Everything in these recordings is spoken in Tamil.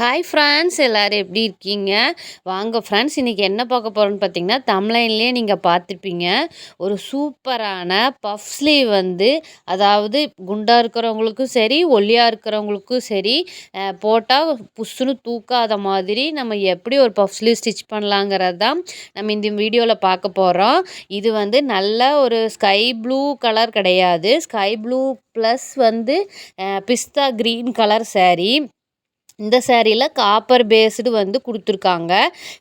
ஹாய் ஃப்ரெண்ட்ஸ் எல்லோரும் எப்படி இருக்கீங்க? வாங்க ஃப்ரெண்ட்ஸ் இன்றைக்கி என்ன பார்க்க போகிறோன்னு பார்த்தீங்கன்னா தமிழ்லைன்லேயே நீங்கள் பார்த்துருப்பீங்க. ஒரு சூப்பரான பஃப் ஸ்லீவ் வந்து அதாவது குண்டாக இருக்கிறவங்களுக்கும் சரி ஒல்லியாக இருக்கிறவங்களுக்கும் சரி போட்டால் புஷ்ஷுன்னு தூக்காத மாதிரி நம்ம எப்படி ஒரு பஃப் ஸ்லீவ் ஸ்டிச் பண்ணலாங்கிறது தான் நம்ம இந்த வீடியோவில் பார்க்க போகிறோம் இது வந்து நல்ல ஒரு ஸ்கை ப்ளூ கலர் கிடையாது. ஸ்கை ப்ளூ ப்ளஸ் வந்து பிஸ்தா க்ரீன் கலர் சேரீ இந்த சேரீயில் காப்பர் பேஸ்டு வந்து கொடுத்துருக்காங்க.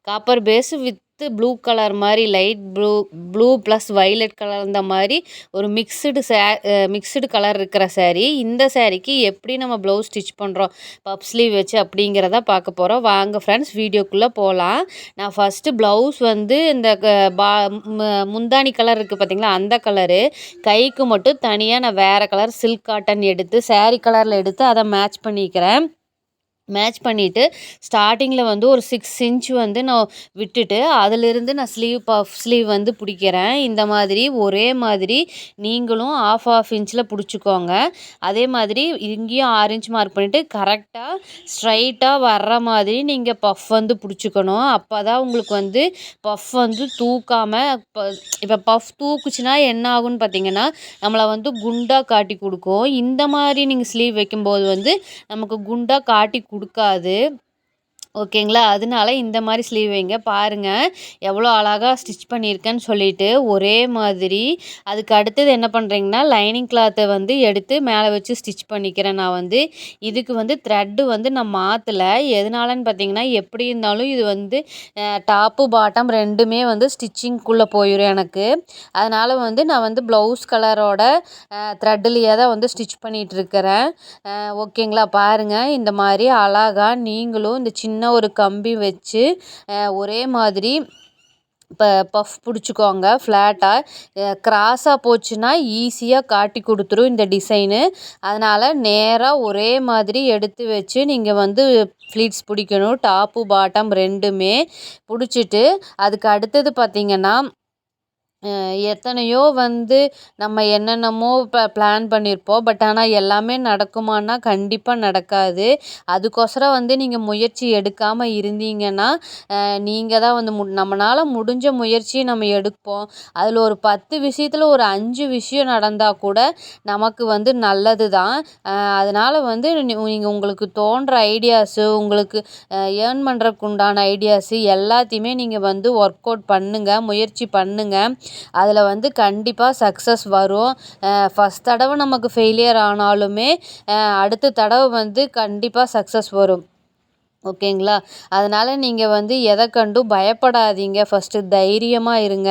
Copper base with blue colour மாதிரி light blue blue plus violet colour இந்த மாதிரி ஒரு மிக்சடு சே மிக்சடு கலர் இருக்கிற சேரீ இந்த சேரீக்கு எப்படி நம்ம ப்ளவுஸ் ஸ்டிச் பண்ணுறோம் பப் ஸ்லீவ் வச்சு அப்படிங்கிறத பார்க்க போகிறோம் வாங்க ஃப்ரெண்ட்ஸ் வீடியோக்குள்ளே போகலாம் நான் ஃபஸ்ட்டு ப்ளவுஸ் வந்து இந்த பா முந்தானி கலர் இருக்குது பார்த்திங்களா அந்த கலரு கைக்கு மட்டும் தனியாக நான் வேறு கலர் சில்க் காட்டன் எடுத்து சேரீ கலரில் எடுத்து அதை மேட்ச் பண்ணிக்கிறேன். மேட்ச் பண்ணிவிட்டு ஸ்டார்டிங்கில் வந்து ஒரு சிக்ஸ் இன்ச் வந்து நான் விட்டுட்டு அதிலிருந்து நான் ஸ்லீவ் பஃப் ஸ்லீவ் வந்து பிடிக்கிறேன். இந்த மாதிரி ஒரே மாதிரி நீங்களும் ஆஃப் ஆஃப் இன்ச்சில் பிடிச்சிக்கோங்க. அதே மாதிரி இங்கேயும் ஆறு இன்ச் மார்க் பண்ணிவிட்டு கரெக்டாக ஸ்ட்ரைட்டாக வர்ற மாதிரி நீங்கள் பஃப் வந்து பிடிச்சிக்கணும். அப்போ தான் உங்களுக்கு வந்து பஃப் வந்து தூக்காமல் இப்போ இப்போ பஃப் தூக்குச்சுன்னா என்ன ஆகுன்னு பார்த்தீங்கன்னா நம்மளை வந்து குண்டாக காட்டி கொடுக்கும். இந்த மாதிரி நீங்கள் ஸ்லீவ் வைக்கும்போது வந்து நமக்கு குண்டாக காட்டி கொடுக்காது. ஓகேங்களா? அதனால இந்த மாதிரி ஸ்லீவ் வைங்க. பாருங்கள் எவ்வளோ அழகாக ஸ்டிச் பண்ணியிருக்கேன்னு சொல்லிட்டு ஒரே மாதிரி. அதுக்கு அடுத்தது என்ன பண்ணுறீங்கன்னா லைனிங் கிளாத்தை வந்து எடுத்து மேலே வச்சு ஸ்டிச் பண்ணிக்கிறேன் நான் வந்து. இதுக்கு வந்து த்ரெட்டு வந்து நான் மாற்றலை எதனாலன்னு பார்த்தீங்கன்னா எப்படி இருந்தாலும் இது வந்து டாப்பு பாட்டம் ரெண்டுமே வந்து ஸ்டிச்சிங்குள்ளே போயிடும் எனக்கு. அதனால் வந்து நான் வந்து ப்ளவுஸ் கலரோட த்ரெட்டுலேயே தான் வந்து ஸ்டிச் பண்ணிகிட்ருக்கிறேன் ஓகேங்களா? பாருங்கள் இந்த மாதிரி அழகாக நீங்களும் இந்த சின்ன சின்ன ஒரு கம்பி வச்சு ஒரே மாதிரி இப்போ பஃப் பிடிச்சிக்கோங்க ஃப்ளாட்டாக க்ராஸாக போச்சுன்னா ஈஸியாக காட்டி கொடுத்துரும் இந்த டிசைனு அதனால் நேராக ஒரே மாதிரி எடுத்து வச்சு நீங்கள் வந்து ஃப்ளீட்ஸ் பிடிக்கணும் டாப்பு பாட்டம் ரெண்டுமே பிடிச்சிட்டு அதுக்கு அடுத்தது பார்த்திங்கன்னா எத்தனையோ வந்து நம்ம என்னென்னமோ ப பிளான் பண்ணியிருப்போம் பட் ஆனால் எல்லாமே நடக்குமான்னா கண்டிப்பாக நடக்காது. அதுக்கோசரம் வந்து நீங்கள் முயற்சி எடுக்காமல் இருந்தீங்கன்னா நீங்கள் தான் வந்து மு நம்மளால் முடிஞ்ச முயற்சியை நம்ம எடுப்போம். அதில் ஒரு பத்து விஷயத்தில் ஒரு அஞ்சு விஷயம் நடந்தால் கூட நமக்கு வந்து நல்லது தான் அதனால் வந்து நீங்கள் உங்களுக்கு தோன்ற ஐடியாஸு உங்களுக்கு ஏர்ன் பண்ணுறக்கு உண்டான ஐடியாஸு எல்லாத்தையுமே நீங்கள் வந்து ஒர்க் அவுட் பண்ணுங்கள் முயற்சி பண்ணுங்கள் அதில் வந்து கண்டிப்பாக சக்ஸஸ் வரும். ஃபஸ்ட் தடவை நமக்கு ஃபெயிலியர் ஆனாலுமே அடுத்த தடவை வந்து கண்டிப்பாக சக்ஸஸ் வரும். ஓகேங்களா? அதனால் நீங்கள் வந்து எதை கண்டும் பயப்படாதீங்க. ஃபஸ்ட்டு தைரியமாக இருங்க.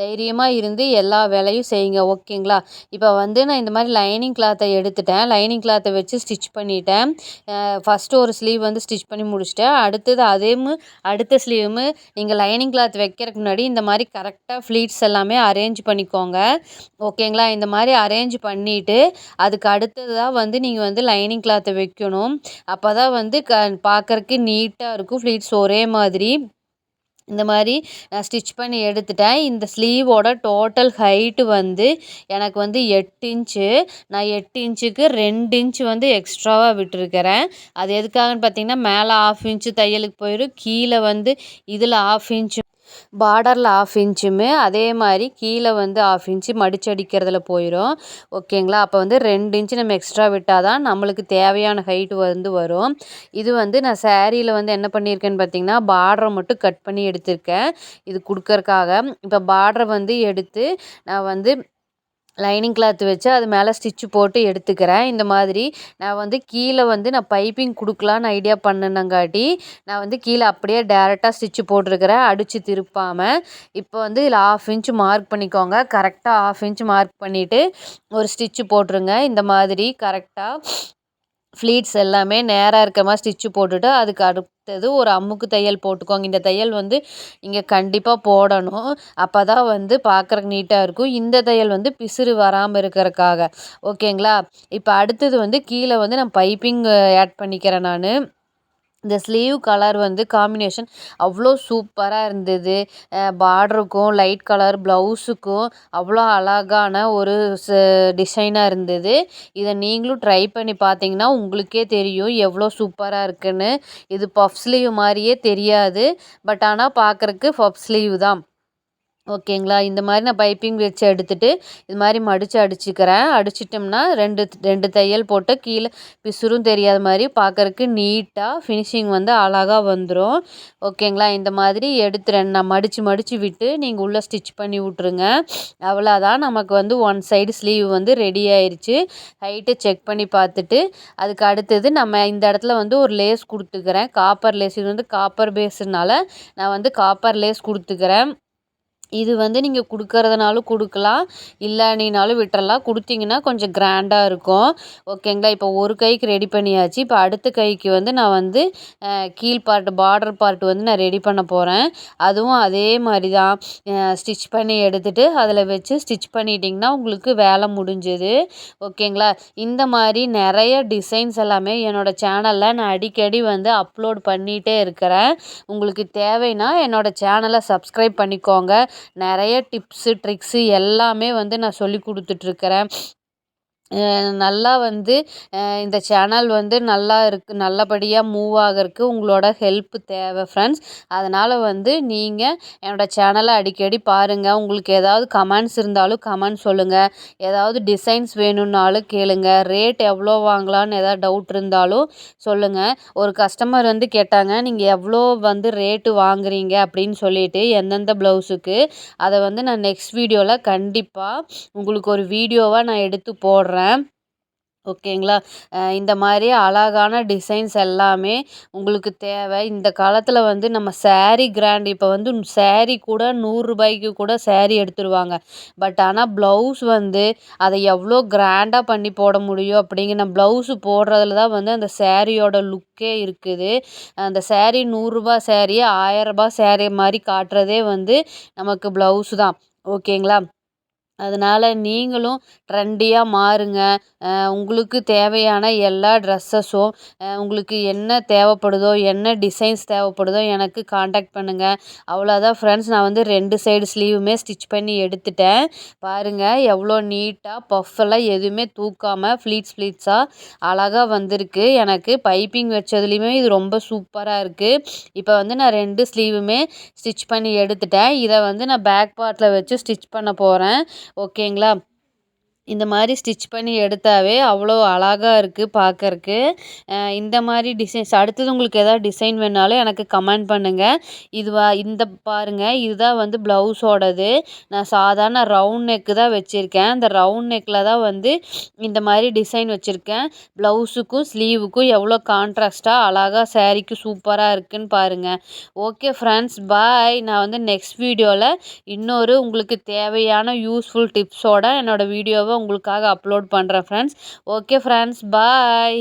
தைரியமாக இருந்து எல்லா வேலையும் செய்யுங்க. ஓகேங்களா? இப்போ வந்து நான் இந்த மாதிரி லைனிங் கிளாத்தை எடுத்துட்டேன். லைனிங் கிளாத்தை வச்சு ஸ்டிச் பண்ணிட்டேன். ஃபஸ்ட்டு ஒரு ஸ்லீவ் வந்து ஸ்டிச் பண்ணி முடிச்சிட்டேன். அடுத்தது அதேமு அடுத்த ஸ்லீவுமு நீங்கள் லைனிங் கிளாத் வைக்கிறதுக்கு முன்னாடி இந்த மாதிரி கரெக்டாக ஃப்ளீட்ஸ் எல்லாமே அரேஞ்ச் பண்ணிக்கோங்க. ஓகேங்களா? இந்த மாதிரி அரேஞ்ச் பண்ணிவிட்டு அதுக்கு அடுத்தது தான் வந்து நீங்கள் வந்து லைனிங் கிளாத்தை வைக்கணும். அப்போ தான் வந்து க பார்க்குறக்கு பார்க்குறக்கு நீட்டாக இருக்கும் ஃப்ளீட்ஸ் ஒரே மாதிரி. இந்த மாதிரி நான் ஸ்டிச் பண்ணி எடுத்துட்டேன். இந்த ஸ்லீவோட டோட்டல் ஹைட்டு வந்து எனக்கு வந்து எட்டு இன்ச்சு நான் எட்டு இன்ச்சுக்கு ரெண்டு இன்ச்சு வந்து எக்ஸ்ட்ராவாக விட்டுருக்கிறேன். அது எதுக்காகன்னு பார்த்தீங்கன்னா மேலே ஆஃப் இன்ச்சு தையலுக்கு போயிடும். கீழே வந்து இதில் ஆஃப் இன்ச்சு பார்டரில் ஆஃப் இன்ச்சுமே அதே மாதிரி கீழே வந்து ஆஃப் இன்ச்சு மடிச்சு அடிக்கிறதுல போயிடும் ஓகேங்களா அப்போ வந்து ரெண்டு இன்ச்சு நம்ம எக்ஸ்ட்ரா விட்டால் தான் நம்மளுக்கு தேவையான ஹைட்டு வந்து வரும். இது வந்து நான் சேரீயில் வந்து என்ன பண்ணியிருக்கேன்னு பார்த்தீங்கன்னா பார்டரை மட்டும் கட் பண்ணி எடுத்திருக்கேன். இது கொடுக்கறக்காக இப்போ பார்டரை வந்து எடுத்து நான் வந்து லைனிங் கிளாத் வச்சு அது மேலே ஸ்டிச்சு போட்டு எடுத்துக்கிறேன். இந்த மாதிரி நான் வந்து கீழே வந்து நான் பைப்பிங் கொடுக்கலான்னு ஐடியா பண்ணினங்காட்டி நான் வந்து கீழே அப்படியே டேரெக்டாக ஸ்டிச்சு போட்டிருக்கிறேன். அடித்து திருப்பாமல் இப்போ வந்து இதில் ஆஃப் இன்ச்சு மார்க் பண்ணிக்கோங்க. கரெக்டாக ஆஃப் இன்ச்சு மார்க் பண்ணிவிட்டு ஒரு ஸ்டிச்சு போட்டுருங்க. இந்த மாதிரி கரெக்டாக ஃப்ளீட்ஸ் எல்லாமே நேராக இருக்க மாதிரி ஸ்டிச்சு போட்டுட்டு அதுக்கு அடுத்தது ஒரு அமுக்கு தையல் போட்டுக்கோங்க. இந்த தையல் வந்து இங்கே கண்டிப்பாக போடணும். அப்போ தான் வந்து பார்க்குறக்கு நீட்டாக இருக்கும். இந்த தையல் வந்து பிசுறு வராமல் இருக்கிறக்காக ஓகேங்களா? இப்போ அடுத்தது வந்து கீழே வந்து நான் பைப்பிங் ஆட் பண்ணிக்கிறேன் நான். இந்த ஸ்லீவ் கலர் வந்து காம்பினேஷன் அவ்வளோ சூப்பராக இருந்தது. பார்டருக்கும் லைட் கலர் ப்ளவுஸுக்கும் அவ்வளோ அழகான ஒரு ச டிசைனாக இருந்தது. இதை நீங்களும் ட்ரை பண்ணி பார்த்தீங்கன்னா உங்களுக்கே தெரியும் எவ்வளோ சூப்பராக இருக்குன்னு. இது பஃப் ஸ்லீவ் மாதிரியே தெரியாது. பட் ஆனால் பார்க்குறக்கு பஃப் ஸ்லீவ் தான். ஓகேங்களா? இந்த மாதிரி நான் பைப்பிங் வச்சு எடுத்துகிட்டு இது மாதிரி மடித்து அடிச்சுக்கிறேன். அடிச்சிட்டோம்னா ரெண்டு ரெண்டு தையல் போட்டு கீழே பிசுறும் தெரியாத மாதிரி பார்க்குறக்கு நீட்டாக ஃபினிஷிங் வந்து அழகாக வந்துடும் ஓகேங்களா? இந்த மாதிரி எடுத்துறேன். நான் மடித்து மடித்து விட்டு நீங்கள் உள்ளே ஸ்டிச் பண்ணி விட்ருங்க அவ்வளோதான் நமக்கு வந்து ஒன் சைடு ஸ்லீவ் வந்து ரெடி ஆயிடுச்சு ஹைட்டு செக் பண்ணி பார்த்துட்டு அதுக்கு அடுத்தது நம்ம இந்த இடத்துல வந்து ஒரு லேஸ் கொடுத்துக்கிறேன். காப்பர் லேஸ் இது வந்து காப்பர் பேஸுனால நான் வந்து காப்பர் லேஸ் கொடுத்துக்கிறேன். இது வந்து நீங்கள் கொடுக்கறதுனாலும் கொடுக்கலாம். இல்லைனினாலும் விட்டுறலாம். கொடுத்தீங்கன்னா கொஞ்சம் கிராண்டாக இருக்கும். ஓகேங்களா? இப்போ ஒரு கைக்கு ரெடி பண்ணியாச்சு. இப்போ அடுத்த கைக்கு வந்து நான் வந்து கீழ் பார்ட் பார்டர் பார்ட் வந்து நான் ரெடி பண்ண போகிறேன் அதுவும் அதே மாதிரி தான் ஸ்டிச் பண்ணி எடுத்துகிட்டு அதில் வச்சு ஸ்டிச் பண்ணிட்டிங்கன்னா உங்களுக்கு வேலை முடிஞ்சது. ஓகேங்களா? இந்த மாதிரி நிறைய டிசைன்ஸ் எல்லாமே என்னோடய சேனலில் நான் அடிக்கடி வந்து அப்லோட் பண்ணிகிட்டே இருக்கிறேன். உங்களுக்கு தேவைன்னா என்னோடய சேனலை சப்ஸ்கிரைப் பண்ணிக்கோங்க. நிறைய டிப்ஸு ட்ரிக்ஸு எல்லாமே வந்து நான் சொல்லி கொடுத்துட்ருக்குறேன் நல்லா வந்து இந்த சேனல் வந்து நல்லா இருக்குது நல்லபடியாக மூவ் ஆகிறதுக்கு உங்களோட ஹெல்ப் தேவை ஃப்ரெண்ட்ஸ். அதனால் வந்து நீங்கள் என்னோடய சேனலை அடிக்கடி பாருங்கள் உங்களுக்கு ஏதாவது கமெண்ட்ஸ் இருந்தாலும் கமெண்ட் சொல்லுங்கள் ஏதாவது டிசைன்ஸ் வேணும்னாலும் கேளுங்கள் ரேட் எவ்வளோ வாங்கலான்னு ஏதாவது டவுட் இருந்தாலும் சொல்லுங்கள் ஒரு கஸ்டமர் வந்து கேட்டாங்க நீங்கள் எவ்வளோ வந்து ரேட்டு வாங்குறீங்க? அப்படின்னு சொல்லிட்டு எந்தெந்த ப்ளவுஸுக்கு. அதை வந்து நான் நெக்ஸ்ட் வீடியோவில் கண்டிப்பாக உங்களுக்கு ஒரு வீடியோவாக நான் எடுத்து போடுறேன். ஓகேங்களா? இந்த மாதிரி அழகான டிசைன்ஸ் எல்லாமே உங்களுக்கு தேவை. இந்த காலத்தில் வந்து நம்ம ஸாரீ கிராண்ட் இப்போ வந்து ஸாரீ கூட நூறுரூபாய்க்கு கூட ஸாரீ எடுத்துருவாங்க. பட் ஆனால் ப்ளவுஸ் வந்து அதை எவ்வளோ கிராண்டாக பண்ணி போட முடியும் அப்படிங்கிற ப்ளவுஸு போடுறதுல தான் வந்து அந்த சேரீயோட லுக்கே இருக்குது. அந்த ஸாரீ நூறுரூபா ஆயிரம் ஆயரரூபா சேரீ மாதிரி காட்டுறதே வந்து நமக்கு ப்ளவுஸு தான். ஓகேங்களா? அதனால் நீங்களும் ட்ரெண்டியாக மாறுங்க. உங்களுக்கு தேவையான எல்லா ட்ரெஸ்ஸஸும் உங்களுக்கு என்ன தேவைப்படுதோ என்ன டிசைன்ஸ் தேவைப்படுதோ எனக்கு காண்டாக்ட் பண்ணுங்கள் அவ்வளோதான் ஃப்ரெண்ட்ஸ். நான் வந்து ரெண்டு சைடு ஸ்லீவுமே ஸ்டிச் பண்ணி எடுத்துட்டேன். பாருங்கள் எவ்வளோ நீட்டாக பஃப்பெல்லாம் எதுவுமே தூக்காமல் ஃப்ளீட்ஸ் ஃப்ளீட்ஸாக அழகாக வந்திருக்கு. எனக்கு பைப்பிங் வச்சதுலேயுமே இது ரொம்ப சூப்பராக இருக்குது இப்போ வந்து நான் ரெண்டு ஸ்லீவுமே ஸ்டிச் பண்ணி எடுத்துட்டேன். இதை வந்து நான் பேக் பார்ட்டில் வச்சு ஸ்டிச் பண்ண போகிறேன் ஓகேங்களா? இந்த மாதிரி ஸ்டிச் பண்ணி எடுத்தாவே அவ்வளோ அழகாக இருக்குது பார்க்கறக்கு இந்த மாதிரி டிசைன்ஸ் அடுத்தது உங்களுக்கு எதாவது டிசைன் வேணாலும் எனக்கு கமெண்ட் பண்ணுங்கள் இதுவா இந்த பாருங்கள் இதுதான் வந்து ப்ளவுஸோடது நான் சாதாரண ரவுண்ட் நெக்கு தான் வச்சுருக்கேன். அந்த ரவுண்ட் நெக்கில் தான் வந்து இந்த மாதிரி டிசைன் வச்சுருக்கேன். ப்ளவுஸுக்கும் ஸ்லீவுக்கும் எவ்வளோ கான்ட்ராஸ்ட்டாக அழகாக சேரீக்கு சூப்பராக இருக்குன்னு பாருங்கள் ஓகே ஃப்ரெண்ட்ஸ் பாய் நான் வந்து நெக்ஸ்ட் வீடியோவில் இன்னொரு உங்களுக்கு தேவையான யூஸ்ஃபுல் டிப்ஸோட என்னோடய வீடியோவை உங்களுக்காக அப்லோட் பண்ணுறேன் ஃப்ரெண்ட்ஸ் ஓகே ஃப்ரெண்ட்ஸ் பாய்